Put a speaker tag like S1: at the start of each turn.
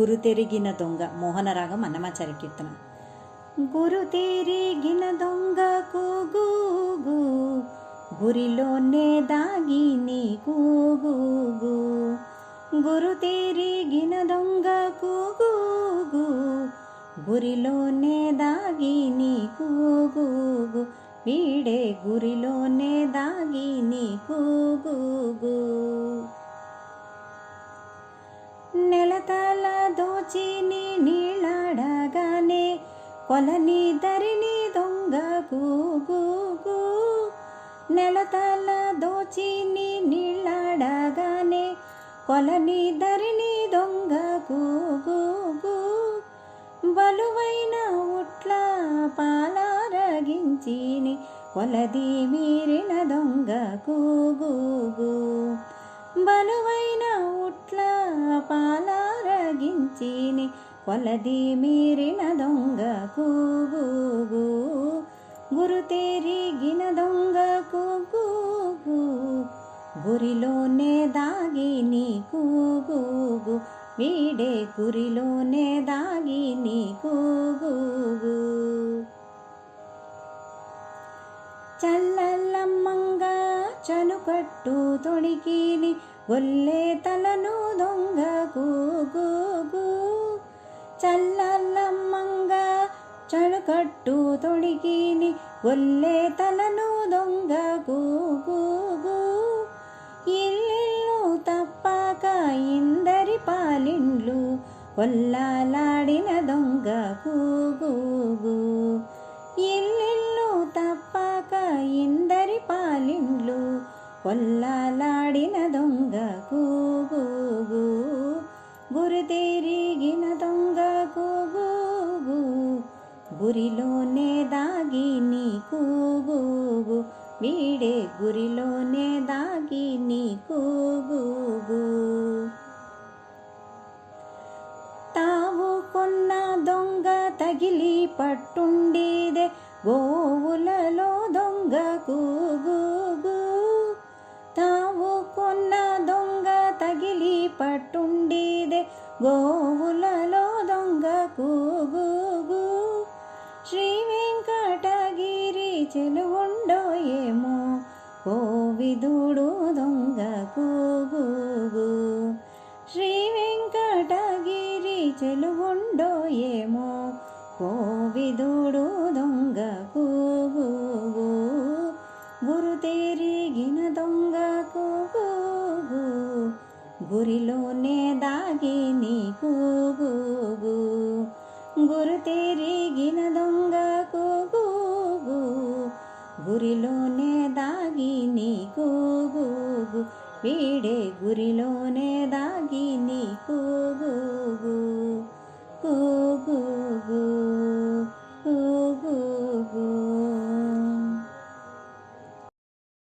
S1: గురుతెరిగిన దొంగ మోహనరాగం అన్నమాచారి కీర్తన. గురు తెరిగిన దొంగకు గూగు గురిలోనే దాగి నీ కూగు గురు తెరిగిన దొంగకు గూగు గురిలోనే దాగి నీ కూగు వీడే గురిలోనే దాగి నీ కూగు దోచి నీళ్ళడగానే నీళ్ళాడగానే కొలని దరిని దొంగ కూగు నెలతల దోచిని నీళ్ళడగానే నీళ్ళాడగానే కొలని దరిని దొంగ కూగు బలువైన ఉట్ల పాలారగించిని కొలది మీరిన దొంగ కూగు బలువైన ఉట్ల పాలారగించిని కొలది మీరిన దొంగ కూగు గురు తెరిగిన దొంగ కూగు గురిలోనే దాగి నీ కూగు వీడే గురిలోనే దాగి నీ కూగు చల్లల్లమ్మంగా చనుకట్టు తొడికిని గొల్లే తలను దొంగకు తొడికిని ఒల్లే తలను దొంగ కూగు ఇల్లు తప్పక ఇందరి పాలిండ్లు ఒల్లాలాడిన దొంగ కూగు ఇల్లు తప్పాక ఇందరి పాలిండ్లు ఒల్లాలాడిన దొంగ కూగు గురి గురిలోనే దాగి నీకు గూగు. వీడే గురిలోనే దాగి నీకు గూగు. తావు కొన్న దొంగ తగిలి పట్టుండేదే గోవులలో దొంగ కూగు తావు కొన్న దొంగ తగిలి పట్టుండేదే గోవులలో చెలువుండో ఏమో కోవిదుడు దొంగ కూగు శ్రీ వెంకటగిరి చెలువుండో ఏమో కోవిదుడు దొంగ కూగు గురు తెరిగిన దొంగ కూగు గురిలోనే దాగి నీ కూగు గురు తెరిగిన దొంగ కూ గురిలోనే దాగి నీ కూగు వీడే గురిలోనే దాగి నీ కూగు కూగు